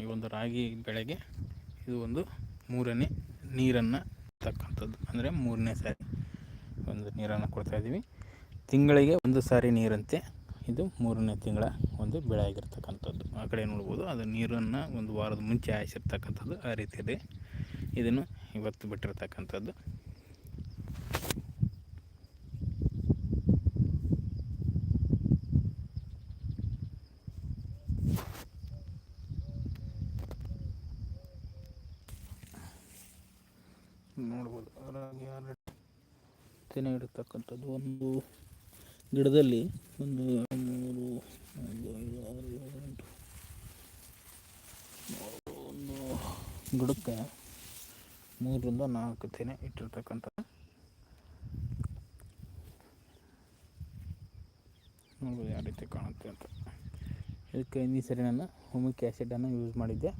ಈ ಒಂದು ರಾಗಿ ಬೆಳೆಗೆ ಇದು ಒಂದು ಮೂರನೇ ನೀರನ್ನು ತಕ್ಕಂಥದ್ದು ಅಂದರೆ ಮೂರನೇ ಸಾರಿ ಒಂದು ನೀರನ್ನು ಕೊಡ್ತಾಯಿದ್ದೀವಿ ತಿಂಗಳಿಗೆ ಒಂದು ಸಾರಿ ನೀರಂತೆ ಇದು ಮೂರನೇ ತಿಂಗಳ ಒಂದು ಬೆಳೆ ಆಗಿರ್ತಕ್ಕಂಥದ್ದು. ಆ ಕಡೆ ನೋಡ್ಬೋದು, ಅದು ನೀರನ್ನು ಒಂದು ವಾರದ ಮುಂಚೆ ಹಾಯಿಸಿರ್ತಕ್ಕಂಥದ್ದು ಆ ರೀತಿಯಲ್ಲಿ ಇದನ್ನು ಇವತ್ತು ಬಿಟ್ಟಿರ್ತಕ್ಕಂಥದ್ದು. ನೋಡ್ಬೋದು. ರಾಗಿ ಆಲ್ರೆಡಿ ತೆನೆ ಇಡತಕ್ಕಂಥದ್ದು. ಒಂದು ಗಿಡದಲ್ಲಿ ಒಂದು ಮೂರು ಒಂದು ಐದು ಆರು ಏಳು ಎಂಟು ಒಂದು ಗಿಡಕ್ಕೆ ಮೂರರಿಂದ ನಾಲ್ಕು ತೆನೆ ಇಟ್ಟಿರ್ತಕ್ಕಂಥ ನೋಡ್ಬೋದು ಯಾವ ರೀತಿ ಕಾಣುತ್ತೆ ಅಂತ. ಇದಕ್ಕೆ ಈ ಸರಿ ನಾನು ಹುಮಿಕ್ ಆ್ಯಸಿಡನ್ನು ಯೂಸ್ ಮಾಡಿದ್ದೆ.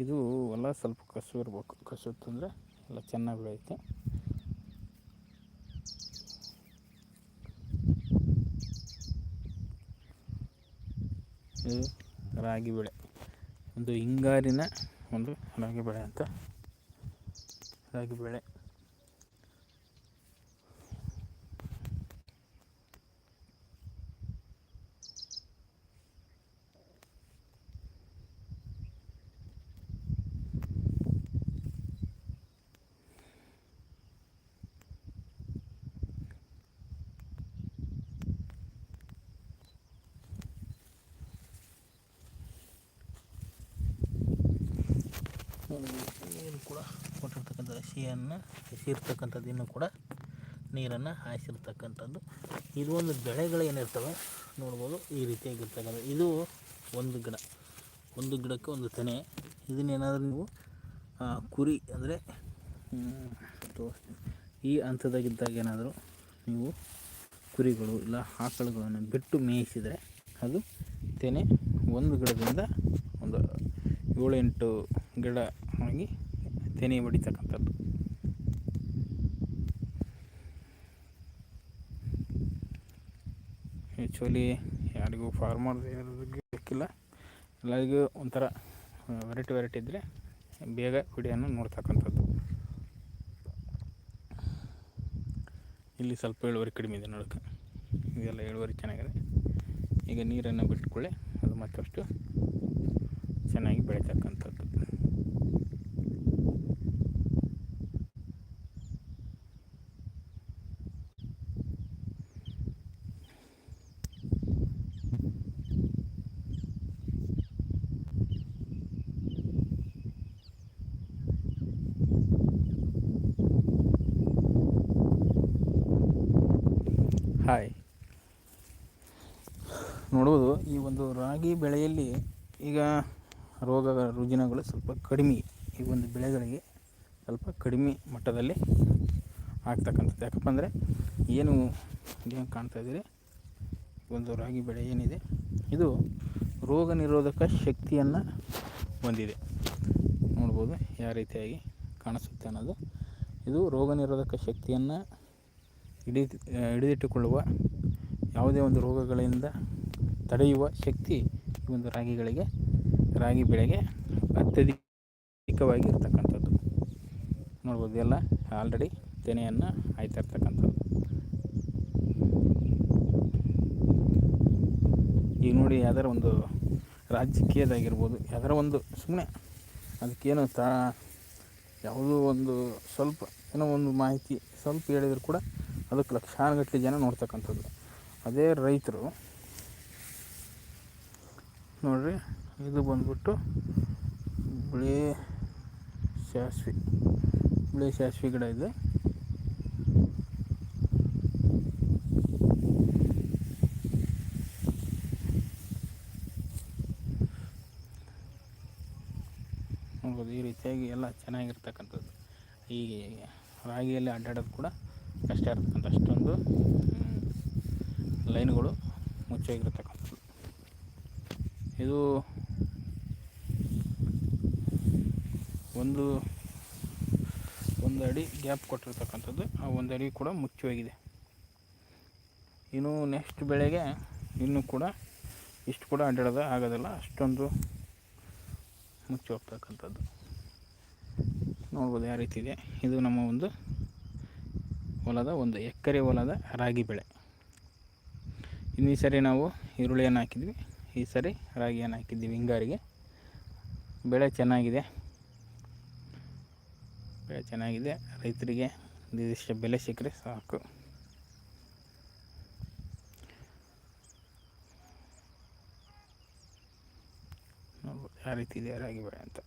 ಇದು ಎಲ್ಲ ಸ್ವಲ್ಪ ಕಸು ಇರಬೇಕು. ಕಸು ತಂದರೆ ಎಲ್ಲ ಚೆನ್ನಾಗಿ ಬೆಳೆಯುತ್ತೆ. ಇದು ರಾಗಿ ಬೆಳೆ. ಒಂದು ಹಿಂಗಾರಿನ ಒಂದು ರಾಗಿ ಬೆಳೆ ಅಂತ. ರಾಗಿ ಬೆಳೆ. ನೀರು ಕೂಡ ಕೊಟ್ಟಿರ್ತಕ್ಕಂಥ ಹಸಿಯನ್ನು ಹಸಿರ್ತಕ್ಕಂಥದ್ದನ್ನು ಕೂಡ ನೀರನ್ನು ಹಾಯಿಸಿರ್ತಕ್ಕಂಥದ್ದು. ಇದು ಒಂದು ಬೆಳೆಗಳು ಏನಿರ್ತವೆ ನೋಡ್ಬೋದು, ಈ ರೀತಿಯಾಗಿರ್ತಕ್ಕಂಥ ಇದು ಒಂದು ಗಿಡ. ಒಂದು ಗಿಡಕ್ಕೆ ಒಂದು ತೆನೆ. ಇದನ್ನೇನಾದರೂ ನೀವು ಕುರಿ ಅಂದರೆ ಈ ಹಂತದಾಗಿದ್ದಾಗ ಏನಾದರೂ ನೀವು ಕುರಿಗಳು ಇಲ್ಲ ಆಕಳುಗಳನ್ನು ಬಿಟ್ಟು ಮೇಯಿಸಿದರೆ ಅದು ತೆನೆ ಒಂದು ಗಿಡದಿಂದ ಒಂದು ಏಳೆಂಟು ಗಿಡ ಆಗಿ ತೆನೆ ಹೊಡಿತಕ್ಕಂಥದ್ದು. ಆ್ಯಕ್ಚುಲಿ ಯಾರಿಗೂ ಫಾರ್ಮರ್ ಬೇಕಿಲ್ಲ ಎಲ್ಲರಿಗೂ ಒಂಥರ ವೆರೈಟಿ ವೆರೈಟಿ ಇದ್ದರೆ ಬೇಗ ವಿಡಿಯೋನ ನೋಡ್ತಕ್ಕಂಥದ್ದು. ಇಲ್ಲಿ ಸ್ವಲ್ಪ ಇಳುವರಿ ಕಡಿಮೆ ಇದೆ ನೋಡೋಕೆ. ಇದೆಲ್ಲ ಇಳುವರಿ ಚೆನ್ನಾಗಿದೆ. ಈಗ ನೀರನ್ನು ಬಿಟ್ಕೊಳ್ಳಿ, ಅದು ಮತ್ತಷ್ಟು ಚೆನ್ನಾಗಿ ಬೆಳೀತಕ್ಕಂಥದ್ದು. ಹಾಯ್ ನೋಡುವುದು ಈ ಒಂದು ರಾಗಿ ಬೆಳೆಯಲ್ಲಿ ಈಗ ರೋಗ ರುಜಿನಗಳು ಸ್ವಲ್ಪ ಕಡಿಮೆ, ಈ ಒಂದು ಬೆಳೆಗಳಿಗೆ ಸ್ವಲ್ಪ ಕಡಿಮೆ ಮಟ್ಟದಲ್ಲಿ ಆಗ್ತಕ್ಕಂಥದ್ದು. ಯಾಕಪ್ಪ ಅಂದರೆ, ಏನು ಏನು ಕಾಣ್ತಾ ಇದ್ದೀರಿ ಒಂದು ರಾಗಿ ಬೆಳೆ ಏನಿದೆ, ಇದು ರೋಗ ನಿರೋಧಕ ಶಕ್ತಿಯನ್ನು ಹೊಂದಿದೆ. ನೋಡ್ಬೋದು, ಯಾವ ರೀತಿಯಾಗಿ ಕಾಣಿಸುತ್ತೆ ಅನ್ನೋದು. ಇದು ರೋಗ ನಿರೋಧಕ ಶಕ್ತಿಯನ್ನು ಹಿಡಿ, ಹಿಡಿದಿಟ್ಟುಕೊಳ್ಳುವ ಯಾವುದೇ ಒಂದು ರೋಗಗಳಿಂದ ತಡೆಯುವ ಶಕ್ತಿ ಈ ಒಂದು ರಾಗಿಗಳಿಗೆ, ರಾಗಿ ಬೆಳೆಗೆ ಅತ್ಯಧಿಕವಾಗಿ ಇರ್ತಕ್ಕಂಥದ್ದು ನೋಡ್ಬೋದು ಎಲ್ಲ ಆಲ್ರೆಡಿ ತೆನೆಯನ್ನು ಆಯ್ತಾ ಇರ್ತಕ್ಕಂಥದ್ದು. ಈಗ ನೋಡಿ ಯಾವ್ದಾರ ಒಂದು ರಾಜಕೀಯದಾಗಿರ್ಬೋದು, ಯಾವ್ದಾರ ಒಂದು ಸುಮ್ಮನೆ ಅದಕ್ಕೇನು ತಾ, ಯಾವುದೋ ಒಂದು ಸ್ವಲ್ಪ ಏನೋ ಒಂದು ಮಾಹಿತಿ ಸ್ವಲ್ಪ ಹೇಳಿದ್ರು ಕೂಡ ಅದಕ್ಕೆ ಲಕ್ಷಾನುಗಟ್ಟಲೆ ಜನ ನೋಡ್ತಕ್ಕಂಥದ್ದು. ಅದೇ ರೈತರು. ನೋಡ್ರಿ, ಇದು ಬಂದ್ಬಿಟ್ಟು ಬಿಳಿ ಸಾಸ್ವಿ ಬಿಳಿ ಸಾಸಿವೆ ಗಿಡ ಇದೆ. ನೋಡ್ಬೋದು ಈ ರೀತಿಯಾಗಿ ಎಲ್ಲ ಚೆನ್ನಾಗಿರ್ತಕ್ಕಂಥದ್ದು. ಈ ರಾಗಿಯಲ್ಲಿ ಅಡ್ಡಾಡೋದು ಕೂಡ ಕಷ್ಟ ಇರ್ತಕ್ಕಂಥ ಅಷ್ಟೊಂದು ಲೈನ್ಗಳು ಮುಚ್ಚೋಗಿರ್ತಕ್ಕಂಥದ್ದು. ಇದು ಒಂದು ಒಂದು ಅಡಿ ಗ್ಯಾಪ್ ಕೊಟ್ಟಿರ್ತಕ್ಕಂಥದ್ದು. ಆ ಒಂದು ಅಡಿ ಕೂಡ ಮುಚ್ಚಿ ಹೋಗಿದೆ ಇನ್ನು ನೆಕ್ಸ್ಟ್ ಬೆಳೆಗೆ ಇನ್ನೂ ಕೂಡ ಇಷ್ಟು ಕೂಡ ಅಡ್ಡಾಡೋದು ಆಗೋದಿಲ್ಲ. ಅಷ್ಟೊಂದು ಮುಚ್ಚಿ ಹೋಗ್ತಕ್ಕಂಥದ್ದು ನೋಡ್ಬೋದು ಯಾವ ರೀತಿ ಇದೆ. ಇದು ನಮ್ಮ ಒಂದು ಹೊಲದ ಒಂದು ಎಕರೆ ಹೊಲದ ರಾಗಿ ಬೆಳೆ. ಇನ್ನು ಈ ಸರಿ ನಾವು ಈರುಳ್ಳಿಯನ್ನು ಹಾಕಿದ್ವಿ. ಈ ಸರಿ ರಾಗಿಯನ್ನು ಹಾಕಿದ್ದೀವಿ ಹಿಂಗಾರಿಗೆ. ಬೆಳೆ ಚೆನ್ನಾಗಿದೆ. ಬೆಳೆ ಚೆನ್ನಾಗಿದೆ. ರೈತರಿಗೆ ನಿರ್ದಿಷ್ಟ ಬೆಲೆ ಸಿಕ್ಕರೆ ಸಾಕು. ಯಾವ ರೀತಿ ಇದೆ ರಾಗಿ ಬೆಳೆ ಅಂತ.